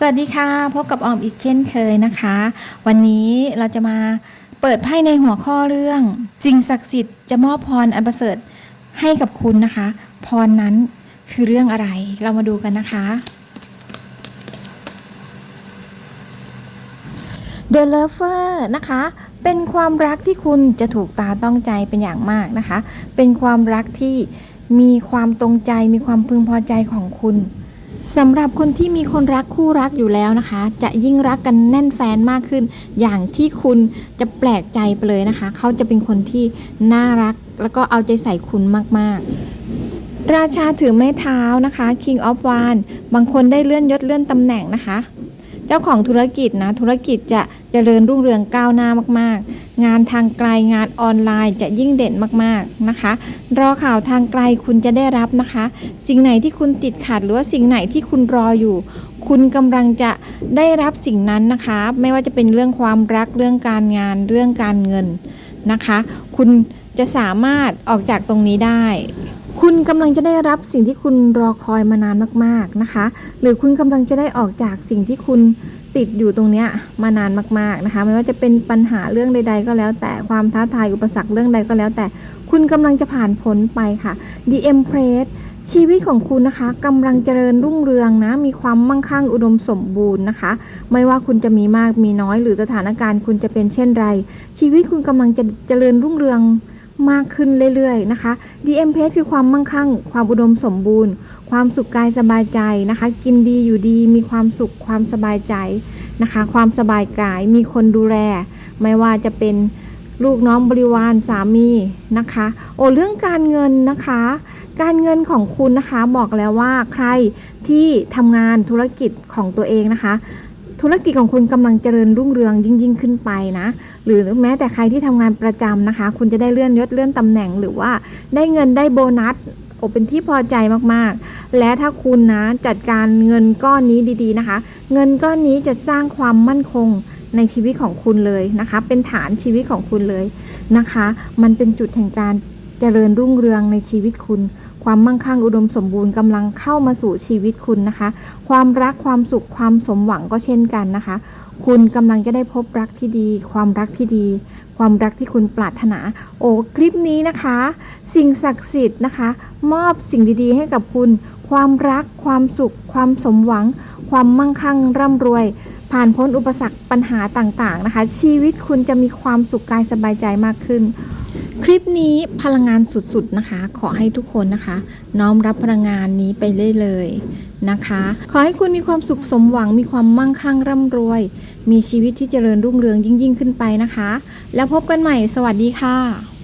สวัสดีค่ะ พบกับออมอีกเช่นเคยนะคะ วันนี้เราจะมาเปิดไพ่ในหัวข้อเรื่องสิ่งศักดิ์สิทธิ์จะมอบพรอันประเสริฐให้กับคุณนะคะ พรนั้นคือเรื่องอะไร เรามาดูกันนะคะ The Lover นะคะ เป็นความรักที่คุณจะถูกตาต้องใจเป็นอย่างมากนะคะ เป็นความรักที่มีความตรงใจมีความพึงพอใจของคุณ สำหรับคนที่มีคนรักคู่รักอยู่แล้วนะคะ จะยิ่งรักกันแน่นแฟนมากขึ้น อย่างที่คุณจะแปลกใจไปเลยนะคะ เขาจะเป็นคนที่น่ารัก แล้วก็เอาใจใส่คุณมากๆ ราชาถือไม้เท้านะคะ King of w a n บางคนได้เลื่อนยศเลื่อนตำแหน่งนะคะ เจ้าของธุรกิจนะธุรกิจจะเจริญรุ่งเรืองก้าวหน้ามากๆ งานทางไกลงานออนไลน์จะยิ่งเด่นมากๆนะคะ รอข่าวทางไกลคุณจะได้รับนะคะ สิ่งไหนที่คุณติดขัดหรือว่าสิ่งไหนที่คุณรออยู่ คุณกำลังจะได้รับสิ่งนั้นนะคะ ไม่ว่าจะเป็นเรื่องความรักเรื่องการงานเรื่องการเงินนะคะ คุณจะสามารถออกจากตรงนี้ได้ คุณกำลังจะได้รับสิ่งที่คุณรอคอยมานานมากๆนะคะ หรือคุณกำลังจะได้ออกจากสิ่งที่คุณติดอยู่ตรงเนี้ยมานานมากๆนะคะ ไม่ว่าจะเป็นปัญหาเรื่องใด ๆ ก็แล้ว แต่ความท้าทายอุปสรรคเรื่องใดก็แล้ว แต่คุณกำลังจะผ่านพ้นไปค่ะ The Empress ชีวิตของคุณนะคะกำลังเจริญรุ่งเรืองนะ มีความมั่งคั่งอุดมสมบูรณ์นะคะ ไม่ว่าคุณจะมีมากมีน้อย หรือสถานการณ์คุณจะเป็นเช่นไร ชีวิตคุณกำลังจะเจริญรุ่งเรือง มากขึ้นเรื่อยๆนะคะ DM p a คือความมั่งคั่ง ความอุดมสมบูรณ์ ความสุขกายสบายใจนะคะ กินดีอยู่ดี มีความสุขความสบายใจนะคะ ความสบายกาย มีคนดูแล ไม่ว่าจะเป็นลูกน้องบริวารสามีนะคะ โอ้เรื่องการเงินนะคะ การเงินของคุณนะคะบอกแล้วว่าใครที่ทำงานธุรกิจของตัวเองนะคะ ธุรกิจของคุณกำลังเจริญรุ่งเรืองยิ่งยิ่งขึ้นไปนะ หรือแม้แต่ใครที่ทำงานประจำนะคะ คุณจะได้เลื่อนยศเลื่อนตำแหน่งหรือว่าได้เงินได้โบนัสโอเป็นที่พอใจมากๆ และถ้าคุณนะจัดการเงินก้อนนี้ดีๆนะคะ เงินก้อนนี้จะสร้างความมั่นคงในชีวิตของคุณเลยนะคะ เป็นฐานชีวิตของคุณเลยนะคะ มันเป็นจุดแห่งการ เจริญรุ่งเรืองในชีวิตคุณ ความมั่งคั่งอุดมสมบูรณ์กำลังเข้ามาสู่ชีวิตคุณนะคะ ความรักความสุขความสมหวังก็เช่นกันนะคะ คุณกำลังจะได้พบรักที่ดี ความรักที่ดี ความรักที่คุณปรารถนา โอ้คลิปนี้นะคะ สิ่งศักดิ์สิทธิ์นะคะ มอบสิ่งดีๆ ให้กับคุณ ความรัก ความสุข ความสมหวัง ความมั่งคั่งร่ำรวยผ่านพ้นอุปสรรคปัญหาต่างๆนะคะ ชีวิตคุณจะมีความสุขกายสบายใจมากขึ้น คลิปนี้พลังงานสุดๆนะคะ ขอให้ทุกคนนะคะ น้อมรับพลังงานนี้ไปได้เลยนะคะ ขอให้คุณมีความสุขสมหวังมีความมั่งคั่งร่ำรวย มีชีวิตที่เจริญรุ่งเรืองยิ่งๆขึ้นไปนะคะ แล้วพบกันใหม่ สวัสดีค่ะ